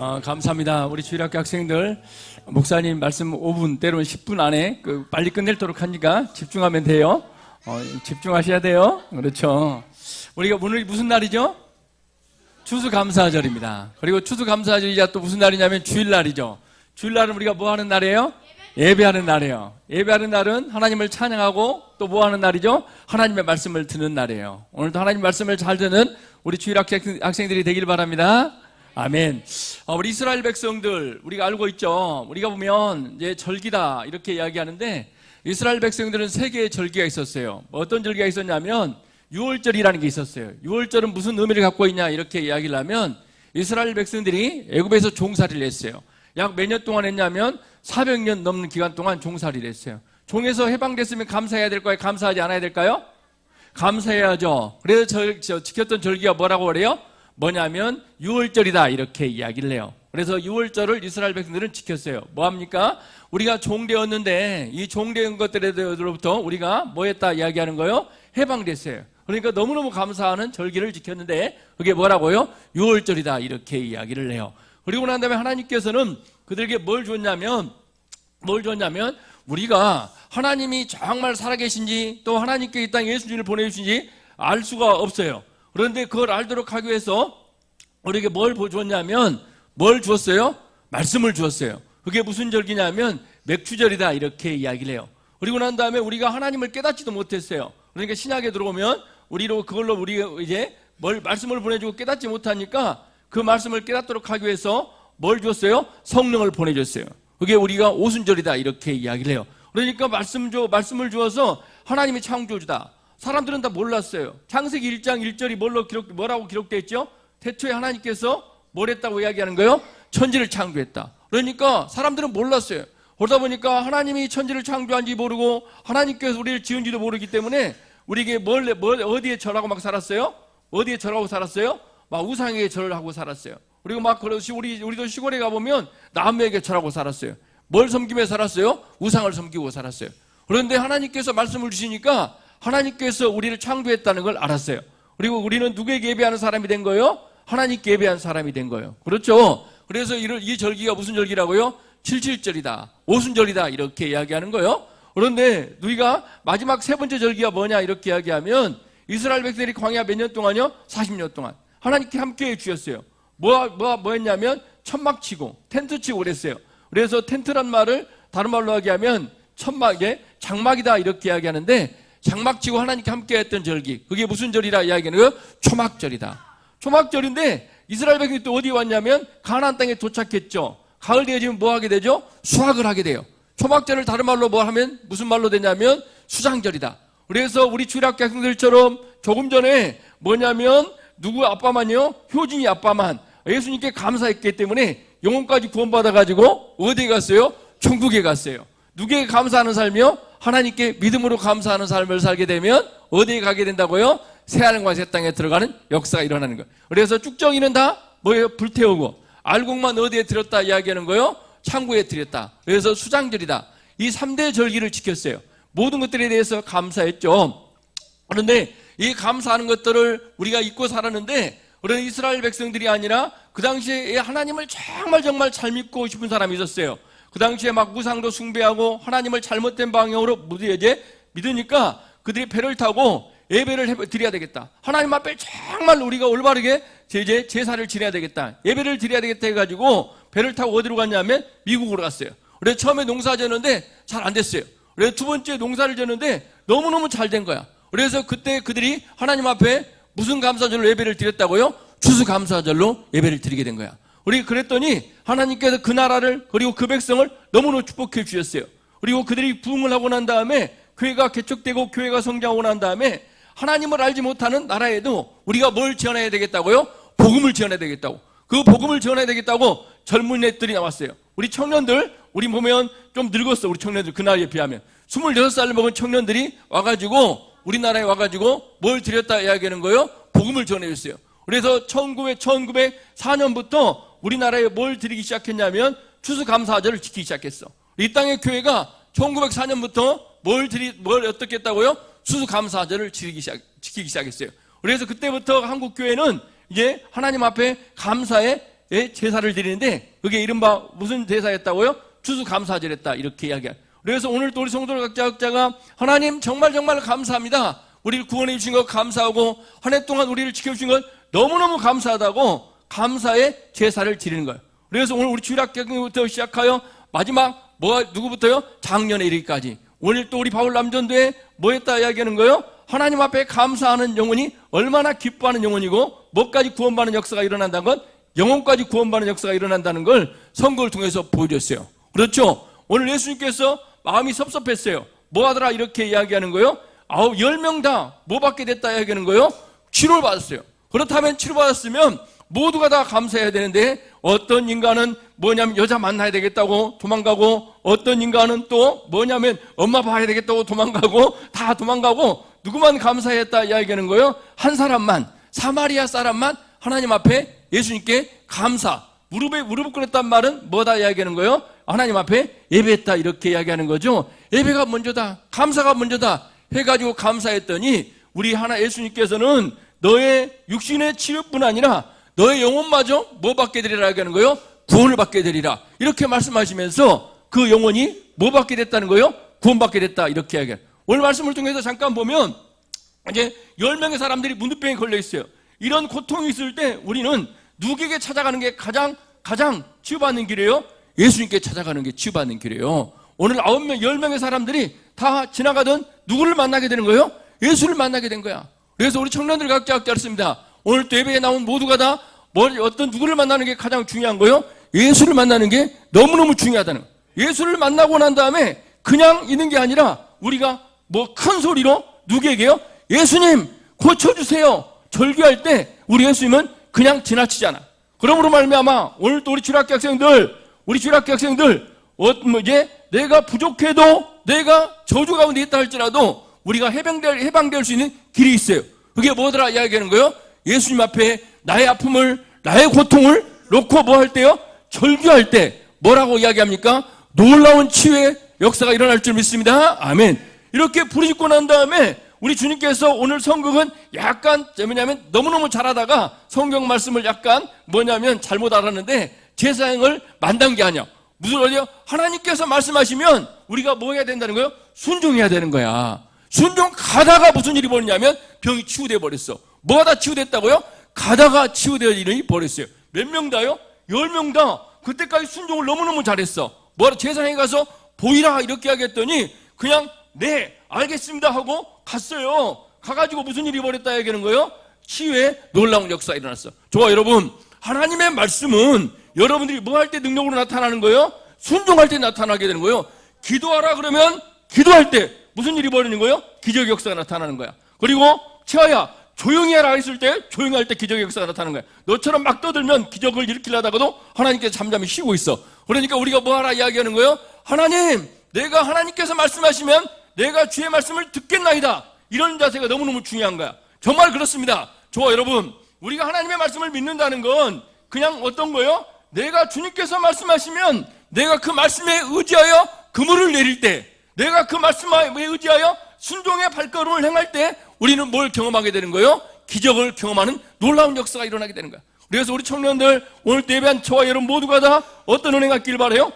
어, 감사합니다. 우리 주일학교 학생들 목사님 말씀 5분 때로는 10분 안에 그 빨리 끝낼도록 하니까 집중하면 돼요. 어, 집중하셔야 돼요. 그렇죠. 우리가 오늘 무슨 날이죠? 추수감사절입니다. 그리고 추수감사절이자 또 무슨 날이냐면 주일날이죠. 주일날은 우리가 뭐 하는 날이에요? 예배하는 날이에요. 예배하는 날은 하나님을 찬양하고 또 뭐 하는 날이죠? 하나님의 말씀을 듣는 날이에요. 오늘도 하나님 말씀을 잘 듣는 우리 주일학교 학생들이 되길 바랍니다. 아멘. 어, 우리 이스라엘 백성들 우리가 알고 있죠. 우리가 보면 이제 절기다 이렇게 이야기하는데 이스라엘 백성들은 세 개의 절기가 있었어요. 뭐 어떤 절기가 있었냐면 6월절이라는 게 있었어요. 6월절은 무슨 의미를 갖고 있냐 이렇게 이야기를 하면 이스라엘 백성들이 애굽에서 종살이를 했어요. 약 몇 년 동안 했냐면 400년 넘는 기간 동안 종살이를 했어요. 종에서 해방됐으면 감사해야 될까요? 감사하지 않아야 될까요? 감사해야죠. 그래서 절, 저, 지켰던 절기가 뭐라고 그래요? 뭐냐면 6월절이다 이렇게 이야기를 해요. 그래서 6월절을 이스라엘 백성들은 지켰어요. 뭐 합니까? 우리가 종되었는데 이 종된 것들로부터 우리가 뭐 했다 이야기하는 거요? 해방됐어요. 그러니까 너무너무 감사하는 절기를 지켰는데 그게 뭐라고요? 6월절이다 이렇게 이야기를 해요. 그리고 난 다음에 하나님께서는 그들에게 뭘 줬냐면 뭘 줬냐면 우리가 하나님이 정말 살아계신지 또 하나님께 이 땅에 예수님을 보내주신지 알 수가 없어요. 그런데 그걸 알도록 하기 위해서 우리에게 뭘 줬냐면 뭘 주었어요? 말씀을 주었어요. 그게 무슨 절기냐면 맥주절이다 이렇게 이야기를 해요. 그리고 난 다음에 우리가 하나님을 깨닫지도 못했어요. 그러니까 신약에 들어오면 우리로 그걸로 우리가 이제 뭘 말씀을 보내주고 깨닫지 못하니까 그 말씀을 깨닫도록 하기 위해서 뭘 줬어요? 성령을 보내줬어요. 그게 우리가 오순절이다 이렇게 이야기를 해요. 그러니까 말씀 줘 말씀을 주어서 하나님이 창조주다. 사람들은 다 몰랐어요. 창세기 1장 1절이 뭘로 기록 뭐라고 기록되어 있죠? 태초에 하나님께서 뭘 했다고 이야기하는 거예요? 천지를 창조했다. 그러니까 사람들은 몰랐어요. 그러다 보니까 하나님이 천지를 창조한지 모르고 하나님께서 우리를 지은지도 모르기 때문에 우리에게 뭘, 뭘 어디에 절하고 막 살았어요? 어디에 절하고 살았어요? 막 우상에게 절을 하고 살았어요. 그리고 막 그러시 우리 우리도 시골에 가 보면 남에게 절하고 살았어요. 뭘 섬기며 살았어요? 우상을 섬기고 살았어요. 그런데 하나님께서 말씀을 주시니까 하나님께서 우리를 창조했다는 걸 알았어요. 그리고 우리는 누구에게 예배하는 사람이 된 거예요? 하나님께 예배한 사람이 된 거예요. 그렇죠? 그래서 이 절기가 무슨 절기라고요? 칠칠절이다. 오순절이다. 이렇게 이야기하는 거예요. 그런데 우리가 마지막 세 번째 절기가 뭐냐 이렇게 이야기하면 이스라엘 백성들이 광야 몇 년 동안요? 40년 동안 하나님께 함께 해 주셨어요. 뭐, 뭐, 뭐 했냐면 천막 치고 텐트 치고 그랬어요. 그래서 텐트란 말을 다른 말로 하기하면 천막에 장막이다 이렇게 이야기하는데 장막 치고 하나님께 함께 했던 절기. 그게 무슨 절이라 이야기하는 거예요? 초막절이다. 초막절인데 이스라엘 백성이 또 어디 왔냐면 가나안 땅에 도착했죠. 가을 되어지면 뭐 하게 되죠? 수확을 하게 돼요. 초막절을 다른 말로 뭐 하면 무슨 말로 되냐면 수장절이다. 그래서 우리 주일학교 학생들처럼 조금 전에 뭐냐면 누구 아빠만요? 효진이 아빠만 예수님께 감사했기 때문에 영혼까지 구원받아 가지고 어디에 갔어요? 천국에 갔어요. 누구에게 감사하는 삶이요? 하나님께 믿음으로 감사하는 삶을 살게 되면 어디에 가게 된다고요? 새하늘과 새 땅에 들어가는 역사가 일어나는 거예요. 그래서 쭉정이는 다 뭐예요? 불태우고 알곡만 어디에 들었다 이야기하는 거요? 창고에 들였다. 그래서 수장절이다. 이 3대 절기를 지켰어요. 모든 것들에 대해서 감사했죠. 그런데 이 감사하는 것들을 우리가 잊고 살았는데 그런 이스라엘 백성들이 아니라 그 당시에 하나님을 정말 정말 잘 믿고 싶은 사람이 있었어요. 그 당시에 막 우상도 숭배하고 하나님을 잘못된 방향으로 무디에게 믿으니까 그들이 배를 타고 예배를 드려야 되겠다. 하나님 앞에 정말 우리가 올바르게 이제 제사를 지내야 되겠다. 예배를 드려야 되겠다 해가지고 배를 타고 어디로 갔냐면 미국으로 갔어요. 그래서 처음에 농사 지었는데 잘 안 됐어요. 그래서 두 번째 농사를 지었는데 너무너무 잘 된 거야. 그래서 그때 그들이 하나님 앞에 무슨 감사절로 예배를 드렸다고요? 추수감사절로 예배를 드리게 된 거야. 우리 그랬더니 하나님께서 그 나라를 그리고 그 백성을 너무너무 축복해 주셨어요. 그리고 그들이 부흥을 하고 난 다음에 교회가 개척되고 교회가 성장하고 난 다음에 하나님을 알지 못하는 나라에도 우리가 뭘 지원해야 되겠다고요? 복음을 지원해야 되겠다고. 그 복음을 지원해야 되겠다고 젊은 애들이 나왔어요. 우리 청년들, 우리 보면 좀 늙었어. 우리 청년들 그 나이에 비하면. 26살 먹은 청년들이 와가지고 우리나라에 와가지고 뭘 드렸다 이야기하는 거예요? 복음을 전해줬어요. 그래서 1900, 1904년부터 우리나라에 뭘 드리기 시작했냐면 추수감사절을 지키기 시작했어. 이 땅의 교회가 1904년부터 뭘 드리, 뭘 어떻게 했다고요? 추수감사절을 지키기, 시작, 지키기 시작했어요. 그래서 그때부터 한국 교회는 이제 하나님 앞에 감사의 예, 제사를 드리는데 그게 이른바 무슨 제사였다고요? 추수감사절했다 이렇게 이야기해요. 그래서 오늘 또 우리 성도 각자 각자가 하나님 정말 정말 감사합니다. 우리를 구원해 주신 것 감사하고 한 해 동안 우리를 지켜주신 것 너무너무 감사하다고 감사의 제사를 드리는 거예요. 그래서 오늘 우리 주일학교부터 시작하여 마지막 뭐 누구부터요? 작년에 이르기까지 오늘 또 우리 바울 남전도에 뭐 했다 이야기하는 거예요? 하나님 앞에 감사하는 영혼이 얼마나 기뻐하는 영혼이고 뭐까지 구원받는 역사가 일어난다는 건 영혼까지 구원받는 역사가 일어난다는 걸 선거를 통해서 보여줬어요. 그렇죠? 오늘 예수님께서 마음이 섭섭했어요. 뭐 하더라 이렇게 이야기하는 거예요? 아우 열명 다 뭐 받게 됐다 이야기하는 거예요? 치료를 받았어요. 그렇다면 치료받았으면 모두가 다 감사해야 되는데 어떤 인간은 뭐냐면 여자 만나야 되겠다고 도망가고 어떤 인간은 또 뭐냐면 엄마 봐야 되겠다고 도망가고 다 도망가고 누구만 감사했다 이야기하는 거예요? 한 사람만 사마리아 사람만 하나님 앞에 예수님께 감사 무릎에 무릎을 꿇었단 말은 뭐다 이야기하는 거예요? 하나님 앞에 예배했다 이렇게 이야기하는 거죠. 예배가 먼저다. 감사가 먼저다. 해가지고 감사했더니 우리 하나 예수님께서는 너의 육신의 치료뿐 아니라 너의 영혼마저 뭐 받게 되리라 하는 거예요? 구원을 받게 되리라. 이렇게 말씀하시면서 그 영혼이 뭐 받게 됐다는 거예요? 구원받게 됐다. 이렇게 이야기해요. 오늘 말씀을 통해서 잠깐 보면 이제 열 명의 사람들이 문득병에 걸려 있어요. 이런 고통이 있을 때 우리는 누구에게 찾아가는 게 가장 가장 치유받는 길이에요? 예수님께 찾아가는 게 치유받는 길이에요. 오늘 아홉 명, 열 명의 사람들이 다 지나가던 누구를 만나게 되는 거예요? 예수를 만나게 된 거야. 그래서 우리 청년들 각자 각자였습니다. 오늘 또 예배에 나온 모두가 다 뭘, 어떤 누구를 만나는 게 가장 중요한 거예요? 예수를 만나는 게 너무너무 중요하다는 거예요. 예수를 만나고 난 다음에 그냥 있는 게 아니라 우리가 뭐 큰 소리로 누구에게요? 예수님 고쳐주세요. 절규할 때 우리 예수님은 그냥 지나치지 않아. 그러므로 말미암아 오늘 또 우리 주학교 학생들 우리 주학교 학생들 어, 뭐 이제 내가 부족해도 내가 저주 가운데 있다 할지라도 우리가 해방될 해방될 수 있는 길이 있어요. 그게 뭐더라 이야기하는 거예요? 예수님 앞에 나의 아픔을 나의 고통을 놓고 뭐 할 때요? 절규할 때 뭐라고 이야기합니까? 놀라운 치유의 역사가 일어날 줄 믿습니다. 아멘. 이렇게 부르짖고 난 다음에 우리 주님께서 오늘 성경은 약간 뭐냐면 너무너무 잘하다가 성경 말씀을 약간 뭐냐면 잘못 알았는데 제사행을 만든 게 아니야. 무슨 말이요? 하나님께서 말씀하시면 우리가 뭐 해야 된다는 거예요? 순종해야 되는 거야. 순종 가다가 무슨 일이 벌어냐면 병이 치유돼 버렸어. 뭐가 다 치유됐다고요? 가다가 치유되어 일이 벌었어요. 몇 명 다요? 열 명 다. 그때까지 순종을 너무너무 잘했어. 뭐라 제사장에 가서 보이라 이렇게 하겠더니 그냥 네 알겠습니다 하고 갔어요. 가가지고 무슨 일이 벌었다 얘기하는 거예요? 치유의 놀라운 역사가 일어났어. 좋아 여러분 하나님의 말씀은 여러분들이 뭐 할 때 능력으로 나타나는 거예요? 순종할 때 나타나게 되는 거예요. 기도하라 그러면 기도할 때 무슨 일이 벌어지는 거예요? 기적 역사가 나타나는 거야. 그리고 채아야 조용히 하라 했을 때 조용히 할 때 기적의 역사가 나타나는 거야. 너처럼 막 떠들면 기적을 일으키려다가도 하나님께서 잠잠히 쉬고 있어. 그러니까 우리가 뭐 하라 이야기하는 거예요? 하나님, 내가 하나님께서 말씀하시면 내가 주의 말씀을 듣겠나이다. 이런 자세가 너무너무 중요한 거야. 정말 그렇습니다. 좋아, 여러분. 우리가 하나님의 말씀을 믿는다는 건 그냥 어떤 거예요? 내가 주님께서 말씀하시면 내가 그 말씀에 의지하여 그물을 내릴 때 내가 그 말씀에 의지하여 순종의 발걸음을 행할 때 우리는 뭘 경험하게 되는 거예요? 기적을 경험하는 놀라운 역사가 일어나게 되는 거야. 그래서 우리 청년들 오늘 예배한 저와 여러분 모두가 다 어떤 은혜 갖길 바래요?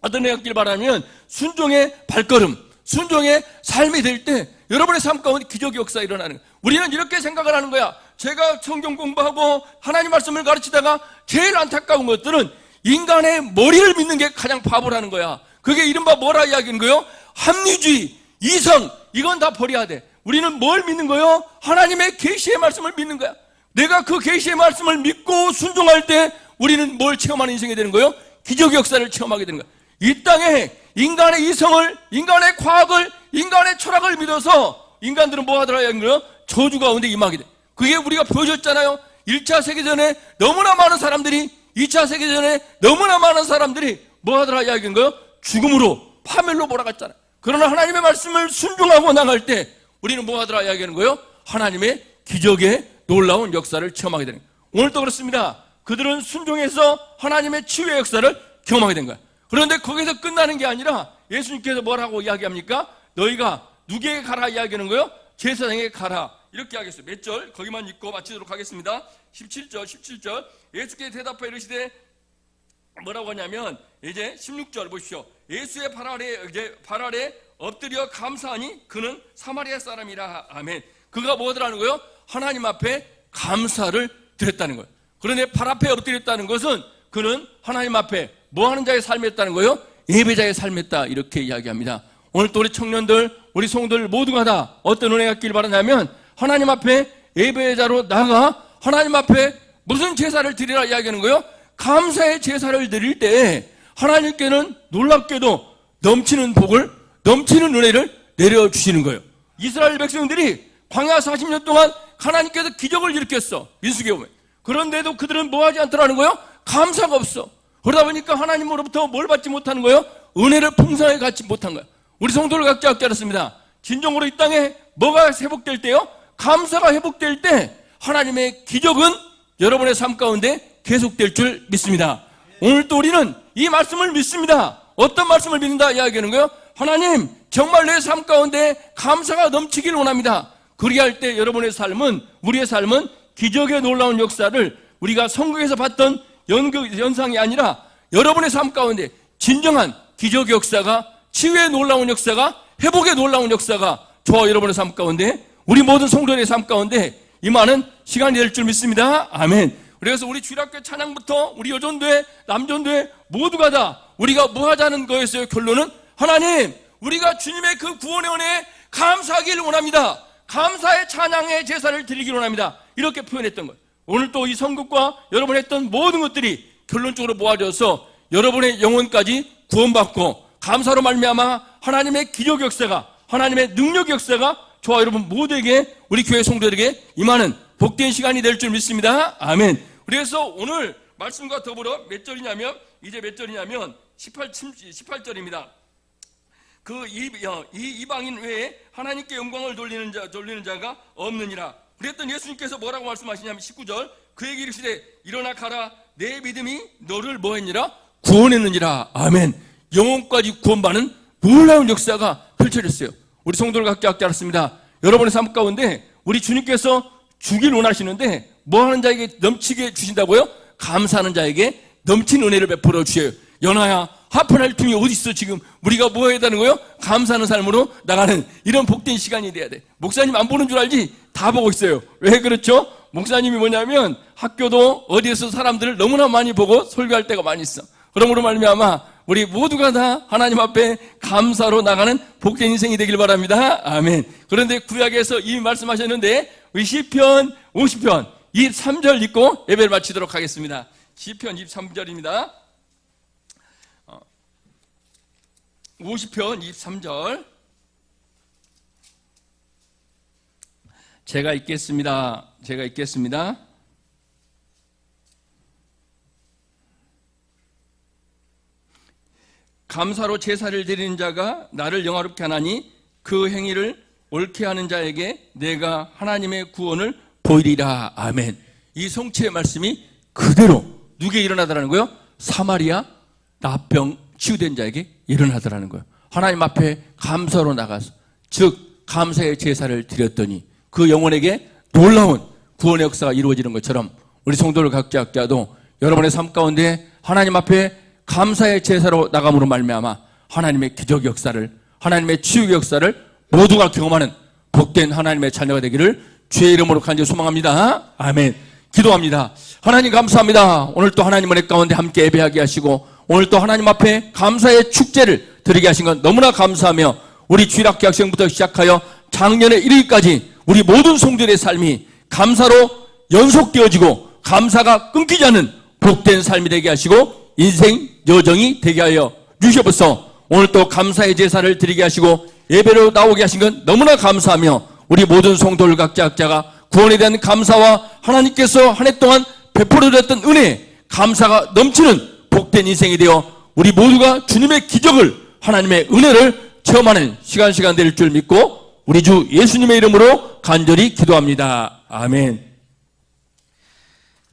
어떤 은혜 갖길 바라면 순종의 발걸음, 순종의 삶이 될 때 여러분의 삶 가운데 기적의 역사가 일어나는 거야. 우리는 이렇게 생각을 하는 거야. 제가 성경 공부하고 하나님 말씀을 가르치다가 제일 안타까운 것들은 인간의 머리를 믿는 게 가장 바보라는 거야. 그게 이른바 뭐라 이야기하는 거예요? 합리주의, 이성, 이건 다 버려야 돼. 우리는 뭘 믿는 거예요? 하나님의 계시의 말씀을 믿는 거야. 내가 그 계시의 말씀을 믿고 순종할 때 우리는 뭘 체험하는 인생이 되는 거예요? 기적의 역사를 체험하게 되는 거야. 이 땅에 인간의 이성을, 인간의 과학을, 인간의 철학을 믿어서 인간들은 뭐 하더라 하는 거예요? 저주 가운데 임하게 돼. 그게 우리가 보여줬잖아요. 1차 세계전에 너무나 많은 사람들이 2차 세계전에 너무나 많은 사람들이 뭐 하더라 이야기인 거예요? 죽음으로 파멸로 몰아갔잖아요. 그러나 하나님의 말씀을 순종하고 나갈 때 우리는 뭐 하더라 이야기하는 거예요? 하나님의 기적의 놀라운 역사를 체험하게 되는 거예요. 오늘도 그렇습니다. 그들은 순종해서 하나님의 치유의 역사를 경험하게 된 거예요. 그런데 거기서 끝나는 게 아니라 예수님께서 뭐라고 이야기합니까? 너희가 누구에게 가라 이야기하는 거예요? 제사장에게 가라. 이렇게 하겠어요. 몇 절? 거기만 읽고 마치도록 하겠습니다. 17절, 17절. 예수께 대답하여 이르시되 뭐라고 하냐면 이제 16절 보십시오. 예수의 발 아래 이제 발 아래 엎드려 감사하니 그는 사마리아 사람이라. 아멘. 그가 뭐더라는 거요? 하나님 앞에 감사를 드렸다는 거예요. 그런데 발 앞에 엎드렸다는 것은 그는 하나님 앞에 뭐 하는 자의 삶이었다는 거예요? 예배자의 삶이었다. 이렇게 이야기합니다. 오늘 또 우리 청년들, 우리 성도들 모두가 다 어떤 은혜가 있길 바라냐면 하나님 앞에 예배자로 나가 하나님 앞에 무슨 제사를 드리라 이야기하는 거예요? 감사의 제사를 드릴 때 하나님께는 놀랍게도 넘치는 복을 넘치는 은혜를 내려주시는 거예요. 이스라엘 백성들이 광야 40년 동안 하나님께서 기적을 일으켰어. 민수기에 보면. 그런데도 그들은 뭐 하지 않더라는 거예요? 감사가 없어. 그러다 보니까 하나님으로부터 뭘 받지 못하는 거예요? 은혜를 풍성하게 갖지 못한 거예요. 우리 성도를 각자 갖게 알았습니다. 진정으로 이 땅에 뭐가 회복될 때요? 감사가 회복될 때 하나님의 기적은 여러분의 삶 가운데 계속될 줄 믿습니다. 오늘 또 우리는 이 말씀을 믿습니다. 어떤 말씀을 믿는다 이야기하는 거예요? 하나님, 정말 내 삶 가운데 감사가 넘치길 원합니다. 그리할 때 여러분의 삶은, 우리의 삶은 기적의 놀라운 역사를 우리가 성경에서 봤던 연극, 연상이 아니라 여러분의 삶 가운데 진정한 기적 역사가 치유의 놀라운 역사가 회복의 놀라운 역사가 저와 여러분의 삶 가운데 우리 모든 성도의 삶 가운데 임하는 시간이 될 줄 믿습니다. 아멘. 그래서 우리 주일학교 찬양부터 우리 여전도회, 남전도회 모두가 다 우리가 뭐 하자는 거였어요. 결론은 하나님, 우리가 주님의 그 구원의 은혜에 감사하기를 원합니다. 감사의 찬양의 제사를 드리기를 원합니다. 이렇게 표현했던 것. 오늘 또이 선곡과 여러분 했던 모든 것들이 결론적으로 모아져서 여러분의 영혼까지 구원받고 감사로 말미암아 하나님의 기적 역사가 하나님의 능력 역사가 저와 여러분 모두에게 우리 교회 성도들에게 임하는 복된 시간이 될 줄 믿습니다. 아멘. 그래서 오늘 말씀과 더불어 몇 절이냐면 이제 몇 절이냐면 18, 18절입니다. 그 이, 어, 이 이방인 외에 하나님께 영광을 돌리는 자 돌리는 자가 없느니라. 그랬던 예수님께서 뭐라고 말씀하시냐면 19절 그에게 이르시되 일어나 가라 내 믿음이 너를 뭐했니라 구원했느니라. 아멘. 영혼까지 구원받는 놀라운 역사가 펼쳐졌어요. 우리 성도를 각자 각자 알았습니다. 여러분의 삶 가운데 우리 주님께서 주길 원하시는데 뭐 하는 자에게 넘치게 주신다고요? 감사하는 자에게 넘치는 은혜를 베풀어 주셔요. 연하야, 하편할 틈이 어디 있어 지금? 우리가 뭐 해야 되는 거요? 감사하는 삶으로 나가는 이런 복된 시간이 돼야 돼. 목사님 안 보는 줄 알지? 다 보고 있어요. 왜 그렇죠? 목사님이 뭐냐면 학교도 어디에서 사람들을 너무나 많이 보고 설교할 때가 많이 있어. 그러므로 말미암아 우리 모두가 다 하나님 앞에 감사로 나가는 복된 인생이 되길 바랍니다. 아멘. 그런데 구약에서 이미 말씀하셨는데 시편 50편 23절 읽고 예배를 마치도록 하겠습니다. 시편 23절입니다. 50편 23절 제가 읽겠습니다. 제가 읽겠습니다. 감사로 제사를 드리는 자가 나를 영화롭게 하나니 그 행위를 옳게 하는 자에게 내가 하나님의 구원을 보이리라. 아멘. 이 성취의 말씀이 그대로 누게 일어나더라는 거요? 사마리아 나병 치유된 자에게 일어나더라는 거예요. 하나님 앞에 감사로 나가서 즉 감사의 제사를 드렸더니 그 영혼에게 놀라운 구원의 역사가 이루어지는 것처럼 우리 성도를 각자 각자도 여러분의 삶 가운데 하나님 앞에 감사의 제사로 나감으로 말미암아 하나님의 기적 역사를 하나님의 치유 역사를 모두가 경험하는 복된 하나님의 자녀가 되기를 주의 이름으로 간절히 소망합니다. 아멘. 기도합니다. 하나님 감사합니다. 오늘 또 하나님 은혜 가운데 함께 예배하게 하시고 오늘 또 하나님 앞에 감사의 축제를 드리게 하신 건 너무나 감사하며 우리 주일학교 학생부터 시작하여 작년의 1일까지 우리 모든 성들의 삶이 감사로 연속되어지고 감사가 끊기지 않는 복된 삶이 되게 하시고 인생 여정이 되게 하여 주시옵소서. 오늘 또 감사의 제사를 드리게 하시고 예배로 나오게 하신 건 너무나 감사하며 우리 모든 성도들 각자 각자가 구원에 대한 감사와 하나님께서 한 해 동안 베풀어 드렸던 은혜 감사가 넘치는 복된 인생이 되어 우리 모두가 주님의 기적을 하나님의 은혜를 체험하는 시간 시간 될 줄 믿고 우리 주 예수님의 이름으로 간절히 기도합니다. 아멘.